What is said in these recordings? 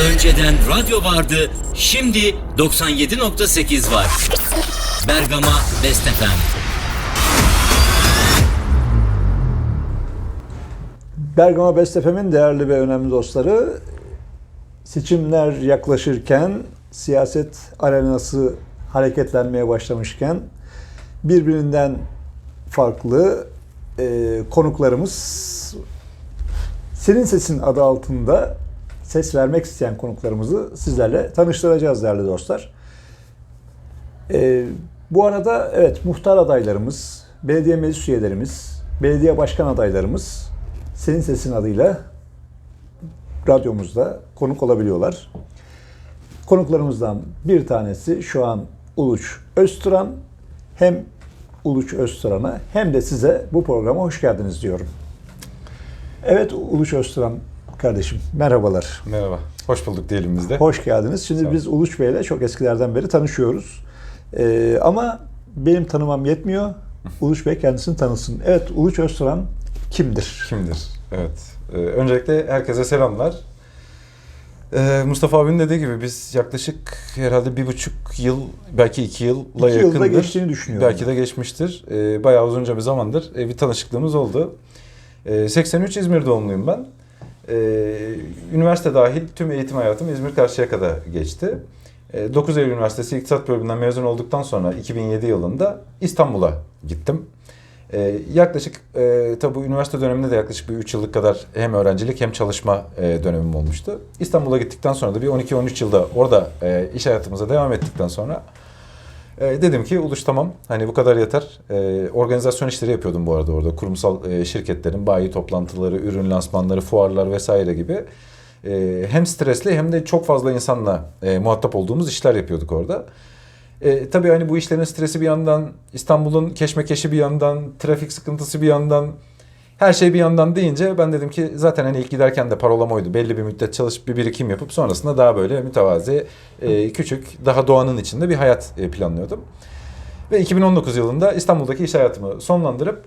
Önceden radyo vardı, şimdi 97.8 var. Bergama Best. Bergama Best değerli ve önemli dostları, seçimler yaklaşırken, siyaset arenası hareketlenmeye başlamışken birbirinden farklı e, konuklarımız Senin Sesin adı altında ses vermek isteyen konuklarımızı sizlerle tanıştıracağız değerli dostlar. E, bu arada evet muhtar adaylarımız, belediye meclis üyelerimiz, belediye başkan adaylarımız senin sesin adıyla radyomuzda konuk olabiliyorlar. Konuklarımızdan bir tanesi şu an Uluç Özturan. Hem Uluç Özturan'a hem de size bu programa hoş geldiniz diyorum. Evet Uluç Özturan kardeşim merhabalar. Merhaba. Hoş bulduk diyelim biz de. Hoş geldiniz. Şimdi biz Uluç Bey'le çok eskilerden beri tanışıyoruz. Ee, ama benim tanımam yetmiyor. Uluç Bey kendisini tanısın. Evet Uluç Özturan kimdir? Kimdir? Evet. Ee, öncelikle herkese selamlar. Ee, Mustafa abinin dediği gibi biz yaklaşık herhalde bir buçuk yıl, belki iki yılla İki yılda yakındır. geçtiğini düşünüyorum Belki de geçmiştir. Ee, bayağı uzunca bir zamandır e, bir tanışıklığımız oldu. Ee, 83 İzmir doğumluyum ben. Ee, üniversite dahil tüm eğitim hayatım İzmir Karşıyaka'da geçti. Ee, 9 Eylül Üniversitesi İktisat Bölümünden mezun olduktan sonra 2007 yılında İstanbul'a gittim. Ee, yaklaşık e, tabi üniversite döneminde de yaklaşık bir 3 yıllık kadar hem öğrencilik hem çalışma e, dönemim olmuştu. İstanbul'a gittikten sonra da bir 12-13 yılda orada e, iş hayatımıza devam ettikten sonra e, dedim ki Uluş tamam hani bu kadar yeter. E, organizasyon işleri yapıyordum bu arada orada. Kurumsal e, şirketlerin bayi toplantıları, ürün lansmanları, fuarlar vesaire gibi. E, hem stresli hem de çok fazla insanla e, muhatap olduğumuz işler yapıyorduk orada. E, tabii hani bu işlerin stresi bir yandan, İstanbul'un keşmekeşi bir yandan, trafik sıkıntısı bir yandan, her şey bir yandan deyince ben dedim ki zaten hani ilk giderken de parolam oydu. Belli bir müddet çalışıp bir birikim yapıp sonrasında daha böyle mütevazi, e, küçük, daha doğanın içinde bir hayat e, planlıyordum. Ve 2019 yılında İstanbul'daki iş hayatımı sonlandırıp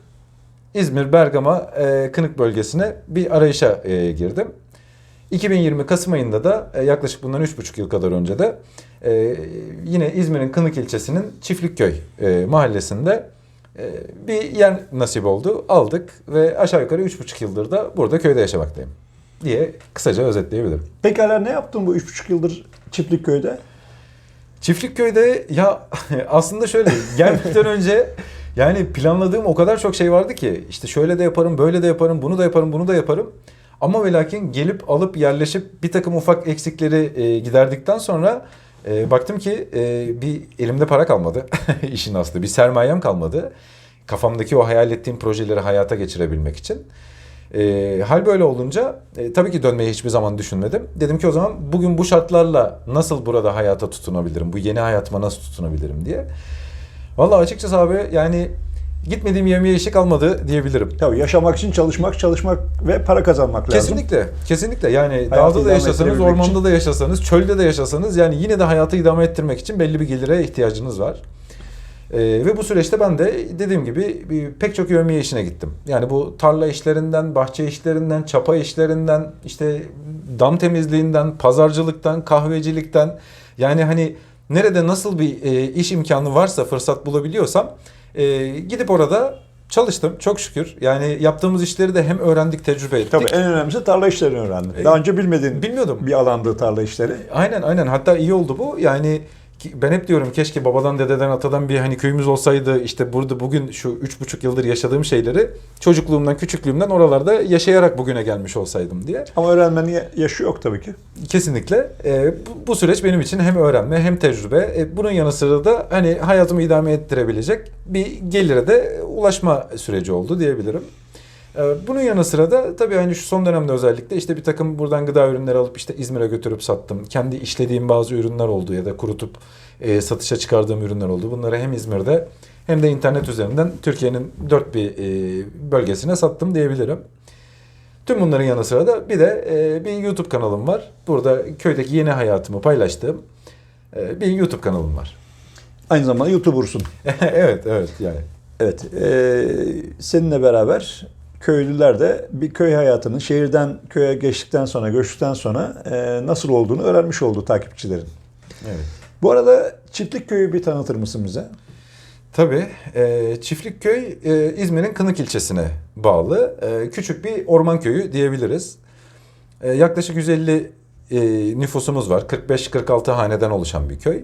İzmir, Bergama, e, Kınık bölgesine bir arayışa girdim. 2020 Kasım ayında da yaklaşık bundan 3,5 yıl kadar önce de yine İzmir'in Kınık ilçesinin Çiftlikköy mahallesinde bir yer nasip oldu. Aldık ve aşağı yukarı 3,5 yıldır da burada köyde yaşamaktayım diye kısaca özetleyebilirim. Pekala ne yaptın bu üç buçuk yıldır Çiftlikköy'de? Çiftlikköy'de ya aslında şöyle geldikten önce yani planladığım o kadar çok şey vardı ki işte şöyle de yaparım, böyle de yaparım, bunu da yaparım, bunu da yaparım. Ama ve lakin gelip alıp yerleşip bir takım ufak eksikleri e, giderdikten sonra e, baktım ki e, bir elimde para kalmadı işin aslı. Bir sermayem kalmadı. Kafamdaki o hayal ettiğim projeleri hayata geçirebilmek için. E, hal böyle olunca e, tabii ki dönmeyi hiçbir zaman düşünmedim. Dedim ki o zaman bugün bu şartlarla nasıl burada hayata tutunabilirim? Bu yeni hayatıma nasıl tutunabilirim diye. Vallahi açıkçası abi yani gitmediğim yemeğe işi kalmadı diyebilirim. Tabii yaşamak için çalışmak, çalışmak ve para kazanmak lazım. Kesinlikle, kesinlikle. Yani Hayatı dağda da yaşasanız, ormanda için. da yaşasanız, çölde de yaşasanız yani yine de hayatı idame ettirmek için belli bir gelire ihtiyacınız var. Ee, ve bu süreçte ben de dediğim gibi bir, pek çok yövmiye işine gittim. Yani bu tarla işlerinden, bahçe işlerinden, çapa işlerinden, işte dam temizliğinden, pazarcılıktan, kahvecilikten yani hani nerede nasıl bir e, iş imkanı varsa, fırsat bulabiliyorsam e, gidip orada çalıştım çok şükür. Yani yaptığımız işleri de hem öğrendik, tecrübe ettik. Tabii en önemlisi tarla işlerini öğrendin. Daha önce bilmediğin Bilmiyordum. bir alandı tarla işleri. Aynen aynen hatta iyi oldu bu. Yani ben hep diyorum keşke babadan dededen atadan bir hani köyümüz olsaydı işte burada bugün şu üç buçuk yıldır yaşadığım şeyleri çocukluğumdan küçüklüğümden oralarda yaşayarak bugüne gelmiş olsaydım diye. Ama öğrenmenin yaşı yok tabii ki. Kesinlikle e, bu, süreç benim için hem öğrenme hem tecrübe. E, bunun yanı sıra da hani hayatımı idame ettirebilecek bir gelire de ulaşma süreci oldu diyebilirim. E, bunun yanı sıra da tabii hani şu son dönemde özellikle işte bir takım buradan gıda ürünleri alıp işte İzmir'e götürüp sattım. Kendi işlediğim bazı ürünler oldu ya da kurutup e, satışa çıkardığım ürünler oldu. Bunları hem İzmir'de hem de internet üzerinden Türkiye'nin dört bir e, bölgesine sattım diyebilirim. Tüm bunların yanı sıra da bir de e, bir YouTube kanalım var. Burada köydeki yeni hayatımı paylaştığım e, bir YouTube kanalım var. Aynı zamanda YouTuber'sun. evet, evet yani. Evet. e, seninle beraber köylüler de bir köy hayatının şehirden köye geçtikten sonra, göçtükten sonra e, nasıl olduğunu öğrenmiş oldu takipçilerin. Evet. Bu arada Çiftlik Köyü bir tanıtır mısın bize? Tabii. E, Çiftlikköy e, İzmir'in Kınık ilçesine bağlı. E, küçük bir orman köyü diyebiliriz. E, yaklaşık 150 e, nüfusumuz var. 45-46 haneden oluşan bir köy.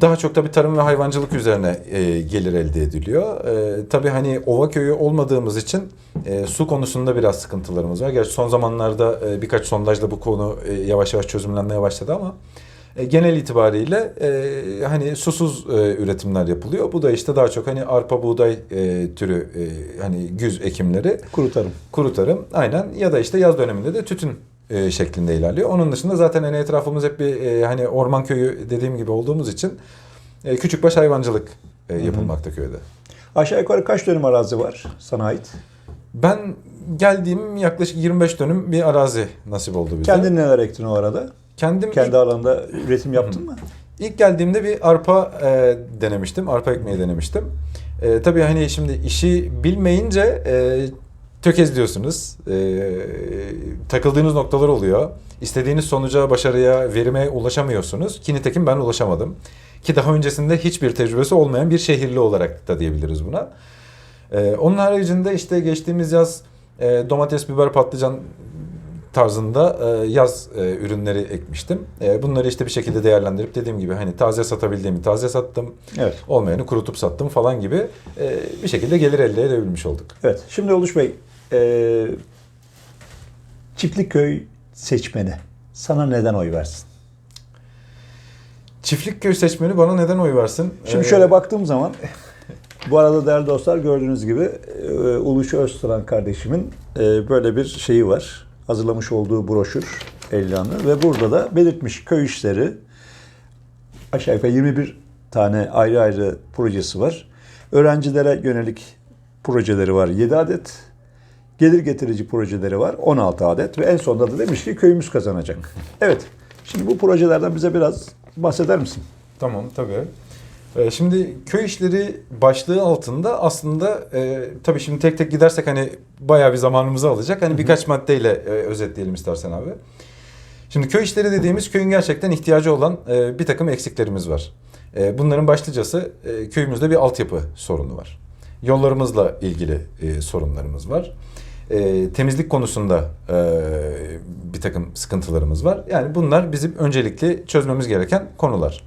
Daha çok tabii tarım ve hayvancılık üzerine e, gelir elde ediliyor. E, tabii hani ova köyü olmadığımız için e, su konusunda biraz sıkıntılarımız var. Gerçi son zamanlarda e, birkaç sondajla bu konu e, yavaş yavaş çözümlenmeye başladı ama e, genel itibariyle e, hani susuz e, üretimler yapılıyor. Bu da işte daha çok hani arpa buğday e, türü e, hani güz ekimleri, Kuru tarım. kuru tarım aynen ya da işte yaz döneminde de tütün e, şeklinde ilerliyor. Onun dışında zaten hani etrafımız hep bir e, hani orman köyü dediğim gibi olduğumuz için e, küçükbaş hayvancılık e, yapılmakta köyde. Aşağı yukarı kaç dönüm arazi var sana ait? Ben geldiğim yaklaşık 25 dönüm bir arazi nasip oldu bize. Kendin neler ektin o arada? Kendim Kendi ilk, alanda üretim yaptın mı? ilk geldiğimde bir arpa e, denemiştim. Arpa ekmeği denemiştim. E, tabii hani şimdi işi bilmeyince e, tökezliyorsunuz. E, takıldığınız noktalar oluyor. İstediğiniz sonuca, başarıya, verime ulaşamıyorsunuz. Ki nitekim ben ulaşamadım. Ki daha öncesinde hiçbir tecrübesi olmayan bir şehirli olarak da diyebiliriz buna. Ee, onun haricinde işte geçtiğimiz yaz e, domates, biber, patlıcan tarzında e, yaz e, ürünleri ekmiştim. E, bunları işte bir şekilde değerlendirip dediğim gibi hani taze satabildiğimi taze sattım. Evet. Olmayanı kurutup sattım falan gibi e, bir şekilde gelir elde edebilmiş olduk. Evet. Şimdi Uluç Bey, e, Çiftlik Köy seçmeni sana neden oy versin? Çiftlik köy seçmeni bana neden oy versin? Şimdi Ee, şöyle baktığım zaman bu arada değerli dostlar gördüğünüz gibi e, Uluç Özturan kardeşimin e, böyle bir şeyi var. Hazırlamış olduğu broşür elyanı ve burada da belirtmiş köy işleri aşağı yukarı 21 tane ayrı ayrı projesi var. Öğrencilere yönelik projeleri var 7 adet. Gelir getirici projeleri var 16 adet ve en sonunda da demiş ki köyümüz kazanacak. Evet. Şimdi bu projelerden bize biraz bahseder misin? Tamam tabii. Ee, Şimdi köy işleri başlığı altında aslında e, tabii şimdi tek tek gidersek hani bayağı bir zamanımızı alacak. Hani birkaç maddeyle e, özetleyelim istersen abi. Şimdi köy işleri dediğimiz köyün gerçekten ihtiyacı olan e, bir takım eksiklerimiz var. E, bunların başlıcası e, köyümüzde bir altyapı sorunu var. Yollarımızla ilgili e, sorunlarımız var. E, temizlik konusunda e, bir takım sıkıntılarımız var. Yani bunlar bizim öncelikli çözmemiz gereken konular.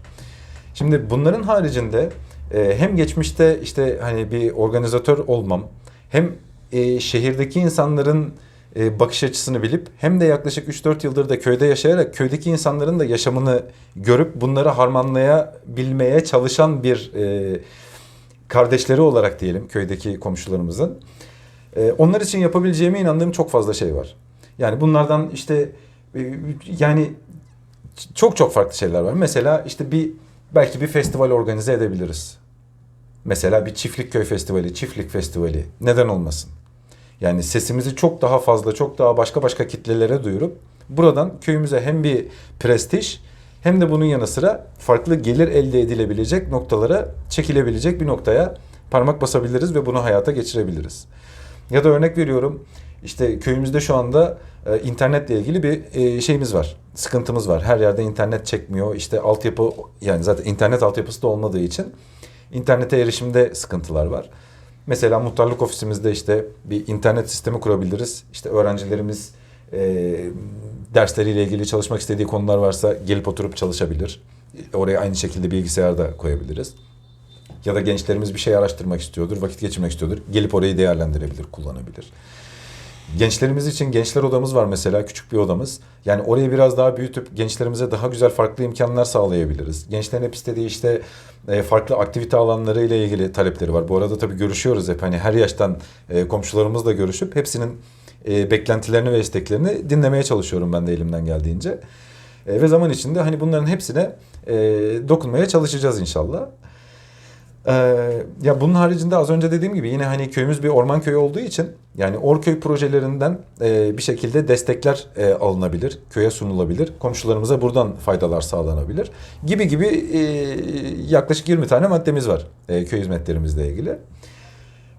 Şimdi bunların haricinde e, hem geçmişte işte hani bir organizatör olmam hem e, şehirdeki insanların e, bakış açısını bilip hem de yaklaşık 3-4 yıldır da köyde yaşayarak köydeki insanların da yaşamını görüp bunları harmanlayabilmeye çalışan bir e, kardeşleri olarak diyelim köydeki komşularımızın. E, onlar için yapabileceğime inandığım çok fazla şey var. Yani bunlardan işte e, yani çok çok farklı şeyler var. Mesela işte bir belki bir festival organize edebiliriz. Mesela bir çiftlik köy festivali, çiftlik festivali neden olmasın? Yani sesimizi çok daha fazla, çok daha başka başka kitlelere duyurup buradan köyümüze hem bir prestij hem de bunun yanı sıra farklı gelir elde edilebilecek noktalara çekilebilecek bir noktaya parmak basabiliriz ve bunu hayata geçirebiliriz. Ya da örnek veriyorum işte köyümüzde şu anda e, internetle ilgili bir e, şeyimiz var. Sıkıntımız var. Her yerde internet çekmiyor. İşte altyapı yani zaten internet altyapısı da olmadığı için internete erişimde sıkıntılar var. Mesela muhtarlık ofisimizde işte bir internet sistemi kurabiliriz. İşte öğrencilerimiz e, dersleriyle ilgili çalışmak istediği konular varsa gelip oturup çalışabilir. Oraya aynı şekilde bilgisayar da koyabiliriz. Ya da gençlerimiz bir şey araştırmak istiyordur, vakit geçirmek istiyordur. Gelip orayı değerlendirebilir, kullanabilir. Gençlerimiz için gençler odamız var mesela, küçük bir odamız. Yani orayı biraz daha büyütüp gençlerimize daha güzel farklı imkanlar sağlayabiliriz. Gençlerin hep istediği işte e, farklı aktivite alanları ile ilgili talepleri var. Bu arada tabii görüşüyoruz hep hani her yaştan e, komşularımızla görüşüp hepsinin e, beklentilerini ve isteklerini dinlemeye çalışıyorum ben de elimden geldiğince. Ve zaman içinde hani bunların hepsine dokunmaya çalışacağız inşallah. Ee, ya bunun haricinde az önce dediğim gibi yine hani köyümüz bir orman köyü olduğu için yani Orköy projelerinden e, bir şekilde destekler e, alınabilir, köye sunulabilir, komşularımıza buradan faydalar sağlanabilir gibi gibi e, yaklaşık 20 tane maddemiz var e, köy hizmetlerimizle ilgili.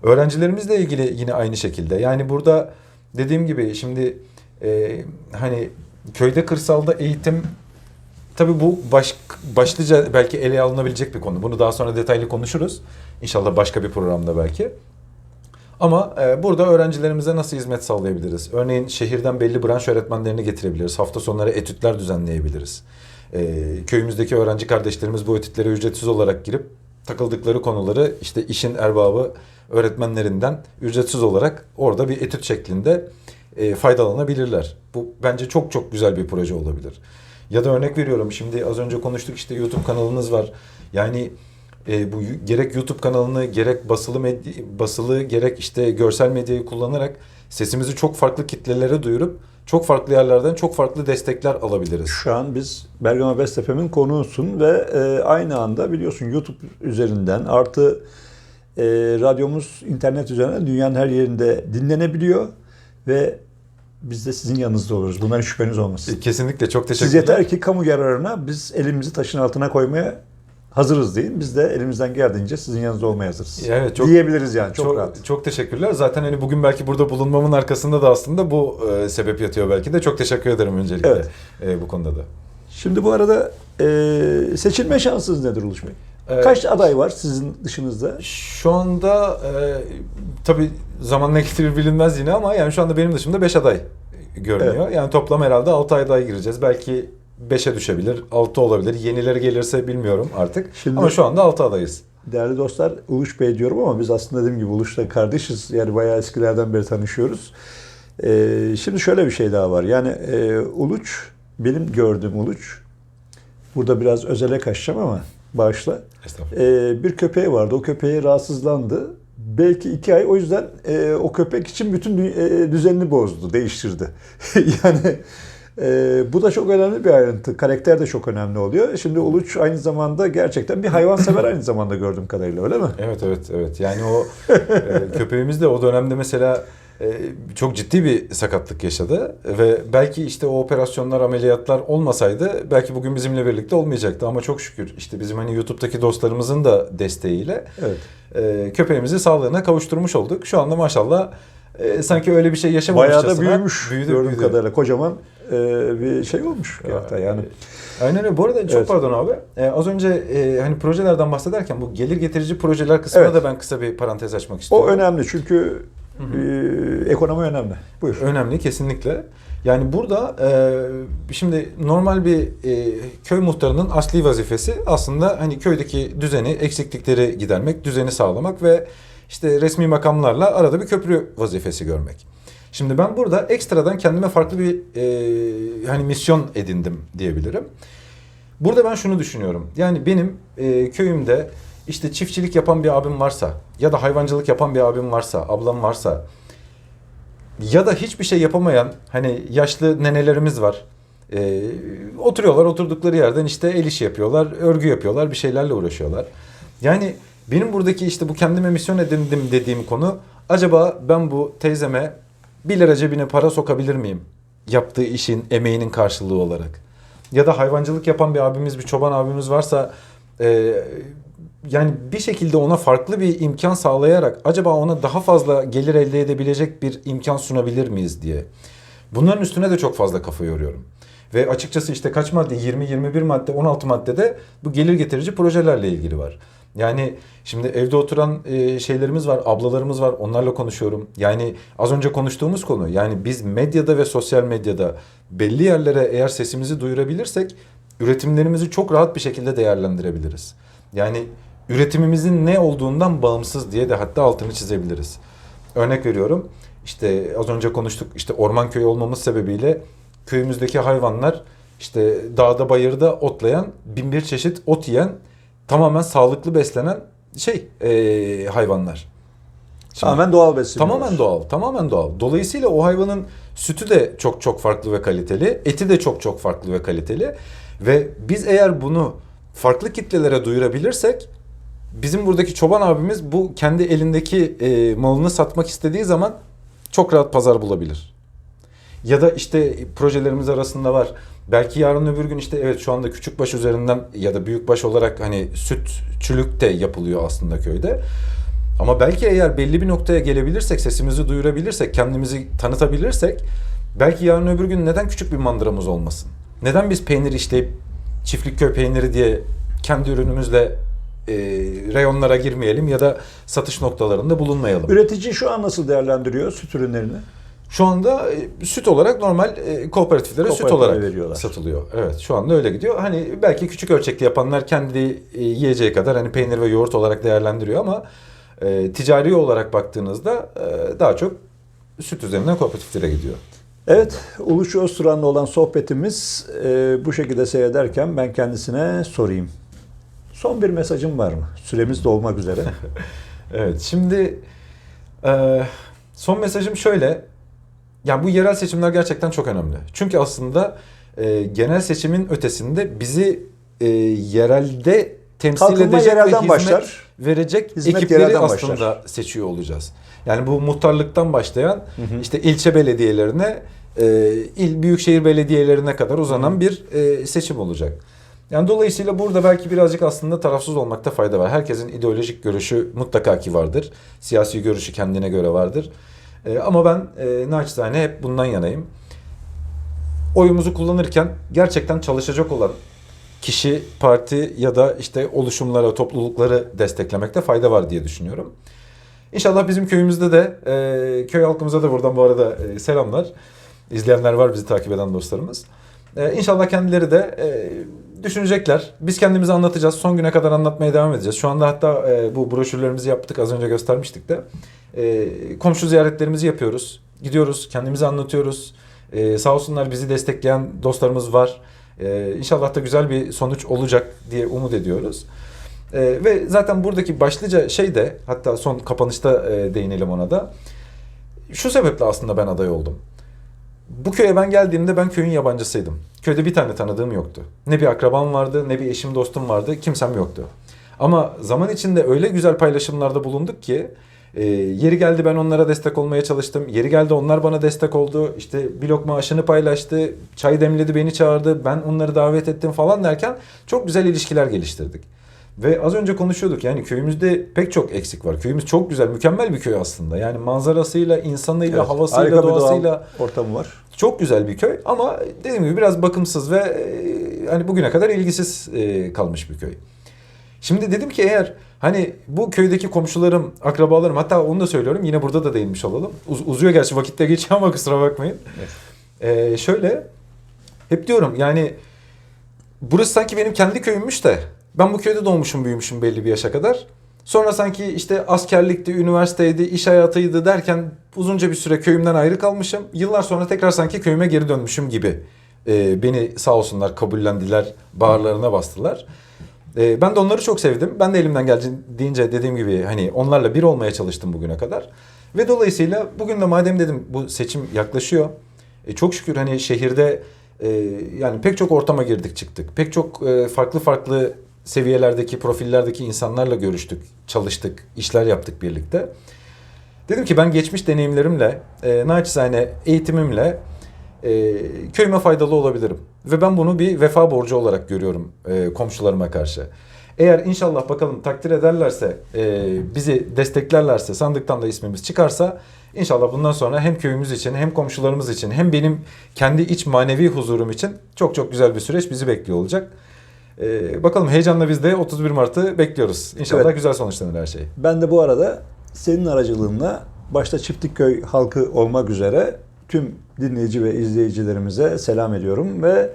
Öğrencilerimizle ilgili yine aynı şekilde. Yani burada dediğim gibi şimdi e, hani köyde kırsalda eğitim tabii bu baş, başlıca belki ele alınabilecek bir konu. Bunu daha sonra detaylı konuşuruz. İnşallah başka bir programda belki. Ama e, burada öğrencilerimize nasıl hizmet sağlayabiliriz? Örneğin şehirden belli branş öğretmenlerini getirebiliriz. Hafta sonları etütler düzenleyebiliriz. E, köyümüzdeki öğrenci kardeşlerimiz bu etütlere ücretsiz olarak girip takıldıkları konuları işte işin erbabı öğretmenlerinden ücretsiz olarak orada bir etüt şeklinde e, faydalanabilirler. Bu bence çok çok güzel bir proje olabilir. Ya da örnek veriyorum şimdi az önce konuştuk işte YouTube kanalınız var. Yani e, bu gerek YouTube kanalını gerek basılı medya, basılı gerek işte görsel medyayı kullanarak sesimizi çok farklı kitlelere duyurup çok farklı yerlerden çok farklı destekler alabiliriz. Şu an biz Bergama Best FM'in konuğusun ve e, aynı anda biliyorsun YouTube üzerinden artı e, radyomuz internet üzerinden dünyanın her yerinde dinlenebiliyor ve biz de sizin yanınızda oluruz. Bundan şüpheniz olmasın. Kesinlikle çok Siz teşekkürler. yeter ki kamu yararına biz elimizi taşın altına koymaya hazırız deyin. Biz de elimizden geldiğince sizin yanınızda olmaya hazırız. Evet, çok- Diyebiliriz yani çok, çok, rahat. çok teşekkürler. Zaten hani bugün belki burada bulunmamın arkasında da aslında bu e, sebep yatıyor belki de. Çok teşekkür ederim öncelikle Evet. e, bu konuda da. Şimdi bu arada e, seçilme şansınız nedir Uluş Bey? Evet. Kaç aday var sizin dışınızda? Şu anda e, tabii zaman ne getirir bilinmez yine ama yani şu anda benim dışımda 5 aday görünüyor. Yani toplam herhalde 6 aday gireceğiz. Belki 5'e düşebilir, 6 olabilir. Yenileri gelirse bilmiyorum artık. Şimdi- ama şu anda 6 adayız. Değerli dostlar Uluş Bey diyorum ama biz aslında dediğim gibi Uluş'la kardeşiz. Yani bayağı eskilerden beri tanışıyoruz. E, şimdi şöyle bir şey daha var. Yani e, Uluç, benim gördüğüm Uluç, burada biraz özele kaçacağım ama bağışla. Estağfurullah. E, bir köpeği vardı. O köpeği rahatsızlandı. Belki iki ay o yüzden e, o köpek için bütün e, düzenini bozdu, değiştirdi. yani e, bu da çok önemli bir ayrıntı. Karakter de çok önemli oluyor. Şimdi Uluç aynı zamanda gerçekten bir hayvansever aynı zamanda gördüğüm kadarıyla öyle mi? Evet evet evet. Yani o e, köpeğimiz de o dönemde mesela çok ciddi bir sakatlık yaşadı ve belki işte o operasyonlar, ameliyatlar olmasaydı belki bugün bizimle birlikte olmayacaktı ama çok şükür işte bizim hani YouTube'daki dostlarımızın da desteğiyle Evet. e, köpeğimizi sağlığına kavuşturmuş olduk. Şu anda maşallah e, sanki öyle bir şey Bayağı yaşamamışçasına da büyümüş büyüdü, gördüğüm büyüdü. kadarıyla. Kocaman e, bir şey olmuş hatta yani. Aynen öyle. Bu arada çok Evet. pardon abi. Ee, az önce e, hani projelerden bahsederken bu gelir getirici projeler kısmına Evet. da ben kısa bir parantez açmak O istiyorum. önemli çünkü e, ekonomi önemli. Buyur. Önemli kesinlikle. Yani burada e, şimdi normal bir e, köy muhtarının asli vazifesi aslında hani köydeki düzeni, eksiklikleri gidermek, düzeni sağlamak ve işte resmi makamlarla arada bir köprü vazifesi görmek. Şimdi ben burada ekstradan kendime farklı bir e, hani misyon edindim diyebilirim. Burada ben şunu düşünüyorum. Yani benim e, köyümde işte çiftçilik yapan bir abim varsa ya da hayvancılık yapan bir abim varsa, ablam varsa ya da hiçbir şey yapamayan hani yaşlı nenelerimiz var. Ee, oturuyorlar oturdukları yerden işte el işi yapıyorlar, örgü yapıyorlar, bir şeylerle uğraşıyorlar. Yani benim buradaki işte bu kendime misyon edindim dediğim konu acaba ben bu teyzeme 1 lira cebine para sokabilir miyim? Yaptığı işin, emeğinin karşılığı olarak. Ya da hayvancılık yapan bir abimiz, bir çoban abimiz varsa e, yani bir şekilde ona farklı bir imkan sağlayarak acaba ona daha fazla gelir elde edebilecek bir imkan sunabilir miyiz diye. Bunların üstüne de çok fazla kafa yoruyorum. Ve açıkçası işte kaç madde 20 21 madde 16 maddede bu gelir getirici projelerle ilgili var. Yani şimdi evde oturan e, şeylerimiz var, ablalarımız var. Onlarla konuşuyorum. Yani az önce konuştuğumuz konu. Yani biz medyada ve sosyal medyada belli yerlere eğer sesimizi duyurabilirsek üretimlerimizi çok rahat bir şekilde değerlendirebiliriz. Yani üretimimizin ne olduğundan bağımsız diye de hatta altını çizebiliriz. Örnek veriyorum. İşte az önce konuştuk. İşte orman köyü olmamız sebebiyle köyümüzdeki hayvanlar işte dağda bayırda otlayan bin bir çeşit ot yiyen tamamen sağlıklı beslenen şey eee, hayvanlar. Şimdi- Tamamen doğal besin. Tamamen doğal, tamamen doğal. Dolayısıyla o hayvanın sütü de çok çok farklı ve kaliteli, eti de çok çok farklı ve kaliteli. Ve biz eğer bunu farklı kitlelere duyurabilirsek, bizim buradaki çoban abimiz bu kendi elindeki e, malını satmak istediği zaman çok rahat pazar bulabilir. Ya da işte projelerimiz arasında var. Belki yarın öbür gün işte evet şu anda küçükbaş üzerinden ya da büyükbaş olarak hani sütçülük de yapılıyor aslında köyde. Ama belki eğer belli bir noktaya gelebilirsek, sesimizi duyurabilirsek, kendimizi tanıtabilirsek belki yarın öbür gün neden küçük bir mandıramız olmasın? Neden biz peynir işleyip çiftlik köy peyniri diye kendi ürünümüzle e, reyonlara girmeyelim ya da satış noktalarında bulunmayalım? Üretici şu an nasıl değerlendiriyor süt ürünlerini? Şu anda e, süt olarak normal e, kooperatiflere süt olarak veriyorlar. satılıyor. Evet şu anda öyle gidiyor. Hani belki küçük ölçekli yapanlar kendi e, yiyeceği kadar hani peynir ve yoğurt olarak değerlendiriyor ama e, ticari olarak baktığınızda e, daha çok süt üzerinden kooperatiflere gidiyor. Evet, Uluç Özturan'la olan sohbetimiz e, bu şekilde seyrederken ben kendisine sorayım. Son bir mesajım var mı? Süremiz dolmak üzere. Evet şimdi e, son mesajım şöyle. Yani bu yerel seçimler gerçekten çok önemli. Çünkü aslında e, genel seçimin ötesinde bizi e, yerelde temsil Kalkınma edecek ve yerelden hizmet başlar. verecek Hizmet ekipleri aslında başlar. seçiyor olacağız. Yani bu muhtarlıktan başlayan işte ilçe belediyelerine, e, il büyükşehir belediyelerine kadar uzanan bir e, seçim olacak. Yani dolayısıyla burada belki birazcık aslında tarafsız olmakta fayda var. Herkesin ideolojik görüşü mutlaka ki vardır. Siyasi görüşü kendine göre vardır. E, ama ben e, naçizane hep bundan yanayım. Oyumuzu kullanırken gerçekten çalışacak olan kişi, parti ya da işte oluşumlara, toplulukları desteklemekte fayda var diye düşünüyorum. İnşallah bizim köyümüzde de, e, köy halkımıza da buradan bu arada e, selamlar. İzleyenler var bizi takip eden dostlarımız. E, inşallah kendileri de e, düşünecekler. Biz kendimizi anlatacağız. Son güne kadar anlatmaya devam edeceğiz. Şu anda hatta e, bu broşürlerimizi yaptık. Az önce göstermiştik de. E, komşu ziyaretlerimizi yapıyoruz. Gidiyoruz, kendimizi anlatıyoruz. E, sağ olsunlar bizi destekleyen dostlarımız var. E, inşallah da güzel bir sonuç olacak diye umut ediyoruz. E, ve zaten buradaki başlıca şey de hatta son kapanışta e, değinelim ona da. Şu sebeple aslında ben aday oldum. Bu köye ben geldiğimde ben köyün yabancısıydım. Köyde bir tane tanıdığım yoktu. Ne bir akrabam vardı, ne bir eşim dostum vardı, kimsem yoktu. Ama zaman içinde öyle güzel paylaşımlarda bulunduk ki e, yeri geldi ben onlara destek olmaya çalıştım. Yeri geldi onlar bana destek oldu. İşte bir lokma aşını paylaştı, çay demledi beni çağırdı, ben onları davet ettim falan derken çok güzel ilişkiler geliştirdik. Ve az önce konuşuyorduk yani köyümüzde pek çok eksik var. Köyümüz çok güzel, mükemmel bir köy aslında. Yani manzarasıyla, insanıyla, Evet, havasıyla, doğasıyla ortamı var. çok güzel bir köy ama dediğim gibi biraz bakımsız ve hani bugüne kadar ilgisiz e, kalmış bir köy. Şimdi dedim ki eğer hani bu köydeki komşularım, akrabalarım hatta onu da söylüyorum yine burada da değinmiş olalım. Uz- uzuyor gerçi vakitte geçiyor ama kusura bakmayın. E, şöyle hep diyorum yani burası sanki benim kendi köyümmüş de ben bu köyde doğmuşum büyümüşüm belli bir yaşa kadar. Sonra sanki işte askerlikti, üniversiteydi, iş hayatıydı derken uzunca bir süre köyümden ayrı kalmışım. Yıllar sonra tekrar sanki köyüme geri dönmüşüm gibi. Ee, beni sağ olsunlar kabullendiler, bağırlarına bastılar. Ee, ben de onları çok sevdim. Ben de elimden geldiğince dediğim gibi hani onlarla bir olmaya çalıştım bugüne kadar. Ve dolayısıyla bugün de madem dedim bu seçim yaklaşıyor. E, çok şükür hani şehirde e, yani pek çok ortama girdik çıktık. Pek çok e, farklı farklı seviyelerdeki, profillerdeki insanlarla görüştük, çalıştık, işler yaptık birlikte. Dedim ki ben geçmiş deneyimlerimle, e, naçizane eğitimimle e, köyüme faydalı olabilirim. Ve ben bunu bir vefa borcu olarak görüyorum e, komşularıma karşı. Eğer inşallah bakalım takdir ederlerse, e, bizi desteklerlerse, sandıktan da ismimiz çıkarsa inşallah bundan sonra hem köyümüz için hem komşularımız için hem benim kendi iç manevi huzurum için çok çok güzel bir süreç bizi bekliyor olacak. E, bakalım heyecanla biz de 31 Mart'ı bekliyoruz. İnşallah Evet. güzel sonuçlanır her şey. Ben de bu arada senin aracılığınla başta Çiftlikköy halkı olmak üzere tüm dinleyici ve izleyicilerimize selam ediyorum ve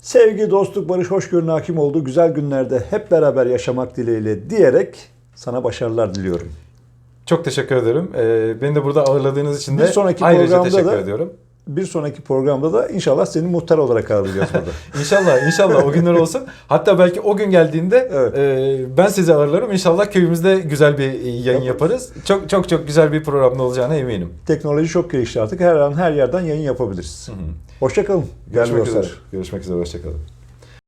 sevgi, dostluk, barış, hoşgörünün hakim olduğu güzel günlerde hep beraber yaşamak dileğiyle diyerek sana başarılar diliyorum. Çok teşekkür ederim. E, beni de burada ağırladığınız için de Bir sonraki ayrıca programda teşekkür da- ediyorum. Bir sonraki programda da inşallah seni muhtar olarak ağırlayacağız burada. İnşallah inşallah o günler olsun. Hatta belki o gün geldiğinde Evet. e, ben sizi ağırlarım. İnşallah köyümüzde güzel bir e, yayın Yaparız. yaparız. Çok çok çok güzel bir programda olacağına eminim. Teknoloji çok gelişti artık. Her an her yerden yayın yapabiliriz. Hoşçakalın. Görüşmek üzere. Görüşmek üzere. Hoşçakalın.